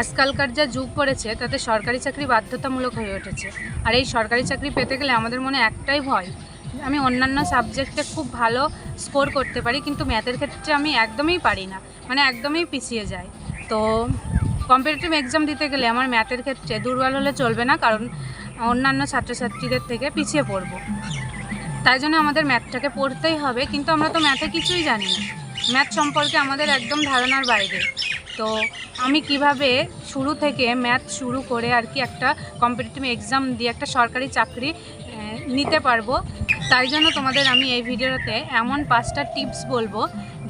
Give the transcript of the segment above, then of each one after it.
আজকালকার যা যুগ পড়েছে, তাতে সরকারি চাকরি বাধ্যতামূলক হয়ে উঠেছে। আর এই সরকারি চাকরি পেতে গেলে আমাদের মনে একটাই ভয় আমি অন্যান্য সাবজেক্টে খুব ভালো স্কোর করতে পারি, কিন্তু ম্যাথের ক্ষেত্রে আমি একদমই পারি না মানে একদমই পিছিয়ে যাই। তো কম্পিটিটিভ এক্সাম দিতে গেলে আমার ম্যাথের ক্ষেত্রে দুর্বল হলে চলবে না, কারণ অন্যান্য ছাত্রছাত্রীদের থেকে পিছিয়ে পড়ব। তাই জন্য আমাদের ম্যাথটাকে পড়তেই হবে, কিন্তু আমরা তো ম্যাথে কিছুই জানি না। ম্যাথ সম্পর্কে আমাদের একদম ধারণার বাইরে। তো আমি কীভাবে শুরু থেকে ম্যাথ শুরু করে আর কি একটা কম্পিটিটিভ এক্সাম দিয়ে একটা সরকারি চাকরি নিতে পারব, তাই জন্য তোমাদের আমি এই ভিডিওতে এমন পাঁচটা টিপস বলব,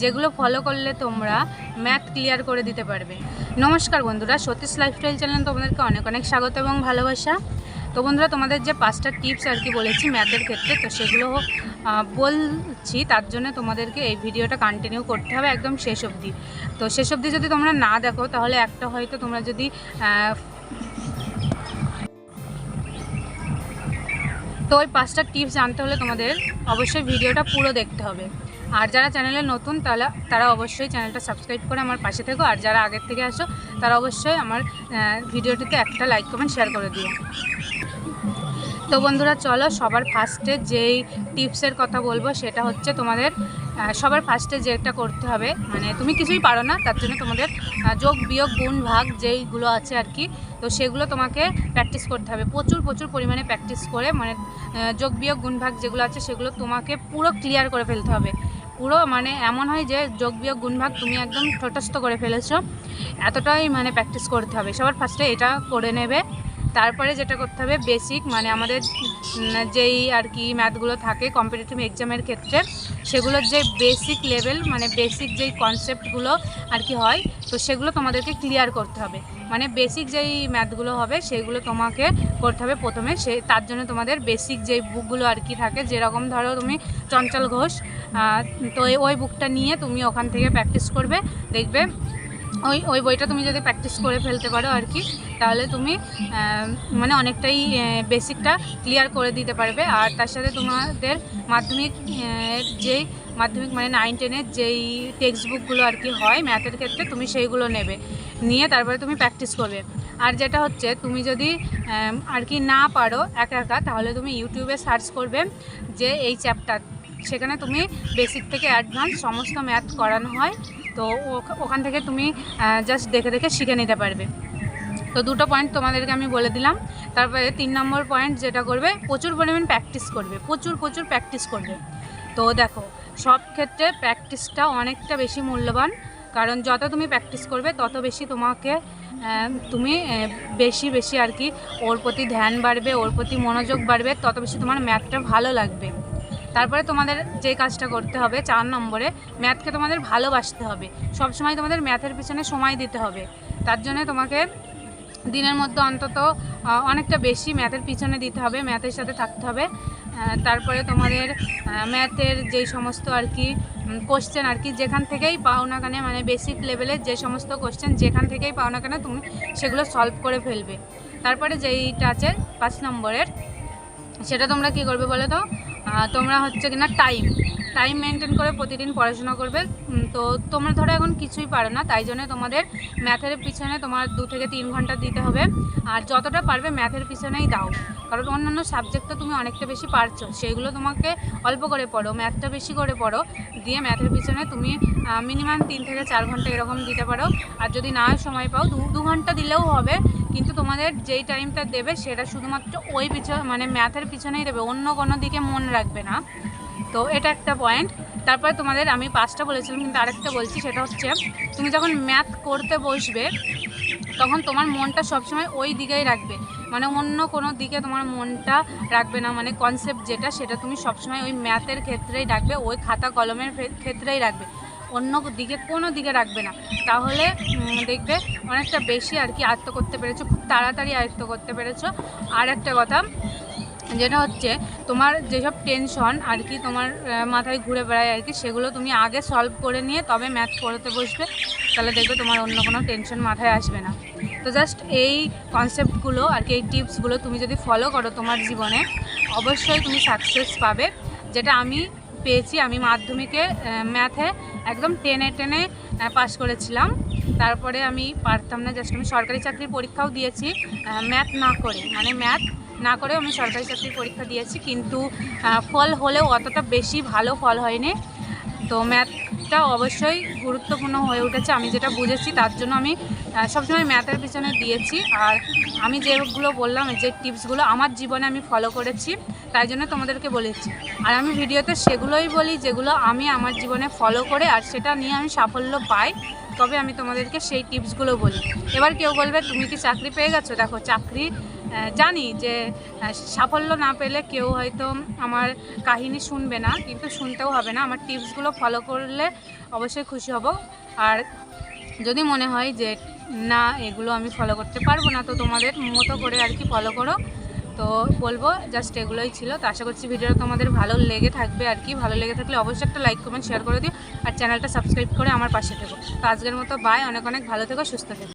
যেগুলো ফলো করলে তোমরা ম্যাথ ক্লিয়ার করে দিতে পারবে। নমস্কার বন্ধুরা, সতীশ লাইফস্টাইল চ্যানেল তোমাদেরকে অনেক অনেক স্বাগত এবং ভালোবাসা। তো বন্ধুরা, তোমাদের যে পাঁচটা টিপস আর কি বলেছি ম্যাথের ক্ষেত্রে, তো সেগুলো বলছি তার জন্য তোমাদেরকে এই ভিডিওটা কন্টিনিউ করতে হবে একদম শেষ অবধি। তো শেষ অবধি যদি তোমরা না দেখো, তাহলে একটা হয়তো তোমরা যদি তো ওই পাঁচটা টিপস জানতে হলে তোমাদের অবশ্যই ভিডিওটা পুরো দেখতে হবে। আর যারা চ্যানেলে নতুন তাহলে তারা অবশ্যই চ্যানেলটা সাবস্ক্রাইব করে আমার পাশে থেকো। আর যারা আগের থেকে আসো, তারা অবশ্যই আমার ভিডিওটিতে একটা লাইক কমেন্ট শেয়ার করে দিও। তো বন্ধুরা, চলো সবার ফার্স্টে যেই টিপসের কথা বলব সেটা হচ্ছে তোমাদের সবার ফার্স্টে যেটা করতে হবে মানে তুমি কিছুই পারো না, তার জন্য তোমাদের যোগ, বিয়োগ, গুণ, ভাগ যেইগুলো আছে আর কি তো সেগুলো তোমাকে প্র্যাকটিস করতে হবে। প্রচুর প্রচুর পরিমাণে প্র্যাকটিস করে মানে যোগ, বিয়োগ, গুণ, ভাগ যেগুলো আছে সেগুলো তোমাকে পুরো ক্লিয়ার করে ফেলতে হবে। পুরো মানে এমন হয় যে যোগ, বিয়োগ, গুণ, ভাগ তুমি একদম ঠোটস্থ করে ফেলেছো, এতটাই মানে প্র্যাকটিস করতে হবে। সবার ফার্স্টে এটা করে নেবে। তারপরে যেটা করতে হবে বেসিক মানে আমাদের যেই আর কি ম্যাথগুলো থাকে কম্পিটিটিভ এক্সামের ক্ষেত্রে, সেগুলোর যে বেসিক লেভেল মানে বেসিক যেই কনসেপ্টগুলো আর কি হয়, তো সেগুলো তোমাদেরকে ক্লিয়ার করতে হবে। মানে বেসিক যেই ম্যাথগুলো হবে, সেগুলো তোমাকে করতে হবে প্রথমে। সে, তার জন্য তোমাদের বেসিক যেই বুকগুলো আর কি থাকে, যেরকম ধরো তুমি চঞ্চল ঘোষ তো ওই বুকটা নিয়ে তুমি ওখান থেকে প্র্যাকটিস করবে, দেখবে ওই ওই বইটা তুমি যদি প্র্যাকটিস করে ফেলতে পারো আর কি, তাহলে তুমি মানে অনেকটাই বেসিকটা ক্লিয়ার করে দিতে পারবে। আর তার সাথে তোমাদের মাধ্যমিক যেই মাধ্যমিক মানে নাইন টেনের যেই টেক্সট বুকগুলো আর কি হয় ম্যাথের ক্ষেত্রে তুমি সেইগুলো নেবে। নিয়ে তারপরে তুমি প্র্যাকটিস করবে। আর যেটা হচ্ছে, তুমি যদি আর কি না পারো একা একা, তাহলে তুমি ইউটিউবে সার্চ করবে যে এই চ্যাপ্টার সেখানে তুমি বেসিক থেকে অ্যাডভান্স সমস্ত ম্যাথ করানো হয়। তো ওখ- ওখান থেকে তুমি জাস্ট দেখে দেখে শিখে নিতে পারবে। তো দুটো পয়েন্ট তোমাদেরকে আমি বলে দিলাম। তারপরে তিন নম্বর পয়েন্ট যেটা করবে, প্রচুর পরিমাণ প্র্যাকটিস করবে, প্রচুর প্রচুর প্র্যাকটিস করবে। তো দেখো, সব ক্ষেত্রে প্র্যাকটিসটা অনেকটা বেশি মূল্যবান, কারণ যত তুমি প্র্যাকটিস করবে, তত বেশি তোমাকে তুমি বেশি বেশি আর কি, ওর প্রতি ধ্যান বাড়বে, ওর প্রতি মনোযোগ বাড়বে, তত বেশি তোমার ম্যাথটা ভালো লাগবে। তারপরে তোমাদের যে কাজটা করতে হবে চার নম্বরে, ম্যাথকে তোমাদের ভালোবাসতে হবে। সব সময় তোমাদের ম্যাথের পিছনে সময় দিতে হবে। তার জন্য তোমাকে দিনের মধ্যে অন্তত অনেকটা বেশি ম্যাথের পিছনে দিতে হবে, ম্যাথের সাথে থাকতে হবে। তারপরে তোমাদের ম্যাথের যেই সমস্ত আর কি কোশ্চেন আর কি, যেখান থেকেই পাও না কেন মানে বেসিক লেভেলের যে সমস্ত কোশ্চেন যেখান থেকেই পাও না কেন, তুমি সেগুলো সলভ করে ফেলবে। তারপরে যেইটা আছে, পাঁচ নম্বরের, সেটা তোমরা কি করবে বলো তো? তোমরা হচ্ছে কিনা টাইম টাইম মেনটেন করে প্রতিদিন পড়াশোনা করবে। তো তোমরা ধরো এখন কিছুই পারো না, তাই জন্য তোমাদের ম্যাথের পিছনে তোমার দু থেকে তিন ঘণ্টা দিতে হবে। আর যতটা পারবে ম্যাথের পিছনেই দাও। কারণ অন্যান্য সাবজেক্ট তো তুমি অনেকটা বেশি পারছ সেইগুলো তোমাকে অল্প করে পড়ো ম্যাথটা বেশি করে পড়ো। দিয়ে ম্যাথের পিছনে তুমি মিনিমাম তিন থেকে চার ঘণ্টা এরকম দিতে পারো। আর যদি না সময় পাও, দু দু ঘণ্টা দিলেও হবে, কিন্তু তোমাদের যেই টাইমটা দেবে, সেটা শুধুমাত্র ওই পিছনে মানে ম্যাথের পিছনেই দেবে। অন্য কোনো দিকে মন রাখবে না। তো এটা একটা পয়েন্ট তারপরে তোমাদের আমি পাঁচটা বলেছিলাম, কিন্তু আরেকটা বলছি, সেটা হচ্ছে তুমি যখন ম্যাথ করতে বসবে, তখন তোমার মনটা সবসময় ওই দিকেই রাখবে। মানে অন্য কোনো দিকে তোমার মনটা রাখবে না। মানে কনসেপ্ট যেটা, সেটা তুমি সবসময় ওই ম্যাথের ক্ষেত্রেই রাখবে, ওই খাতা কলমের ক্ষেত্রেই রাখবে। অন্য দিকে, কোনো দিকে রাখবে না। তাহলে দেখবে অনেকটা বেশি আর কি আয়ত্ত করতে পেরেছ, খুব তাড়াতাড়ি আয়ত্ত করতে পেরেছ। আর একটা কথা যেটা হচ্ছে, তোমার যেসব টেনশন আর কি তোমার মাথায় ঘুরে বেড়ায় আর কি, সেগুলো তুমি আগে সলভ করে নিয়ে তবে ম্যাথ পড়তে বসবে। তাহলে দেখবে তোমার অন্য কোনো টেনশন মাথায় আসবে না। তো জাস্ট এই কনসেপ্টগুলো আর কি, এই টিপসগুলো তুমি যদি ফলো করো তোমার জীবনে, অবশ্যই তুমি সাকসেস পাবে। যেটা আমি পেয়েছি, আমি মাধ্যমিকে ম্যাথে একদম টেনে টেনে পাস করেছিলাম। তারপরে আমি পারতাম না জাস্ট আমি সরকারি চাকরির পরীক্ষাও দিয়েছি ম্যাথ না করে। মানে ম্যাথ না করেও আমি সরকারি চাকরির পরীক্ষা দিয়েছি, কিন্তু ফল হলেও অতটা বেশি ভালো ফল হয়নি। তো ম্যাথটা অবশ্যই গুরুত্বপূর্ণ হয়ে উঠেছে, আমি যেটা বুঝেছি তার জন্য আমি সবসময় ম্যাথের পিছনে দিয়েছি। আর আমি যেগুলো বললাম যে টিপসগুলো আমার জীবনে আমি ফলো করেছি, তাই জন্য তোমাদেরকে বলেছি। আর আমি ভিডিওতে সেগুলোই বলি, যেগুলো আমি আমার জীবনে ফলো করে আর সেটা নিয়ে আমি সাফল্য পাই, তবে আমি তোমাদেরকে সেই টিপসগুলো বলি। এবার কেউ বলবে, তুমি কি চাকরি পেয়ে গেছো? দেখো, চাকরি জানি যে সাফল্য না পেলে কেউ হয়তো আমার কাহিনী শুনবে না, কিন্তু শুনতেও হবে না। আমার টিপসগুলো ফলো করলে অবশ্যই খুশি হব। আর যদি মনে হয় যে, না, এগুলো আমি ফলো করতে পারব না, তো তোমাদের মতো করে আর কি ফলো করো। তো বলব জাস্ট এগুলোই ছিল। তো আশা করছি ভিডিওটা তোমাদের ভালো লেগে থাকবে আর কি। ভালো লেগে থাকলে অবশ্যই একটা লাইক কমেন্ট শেয়ার করে দিও। আর চ্যানেলটা সাবস্ক্রাইব করে আমার পাশে থেকো। তো আজকের মতো বাই অনেক অনেক ভালো থেকো, সুস্থ থেকো।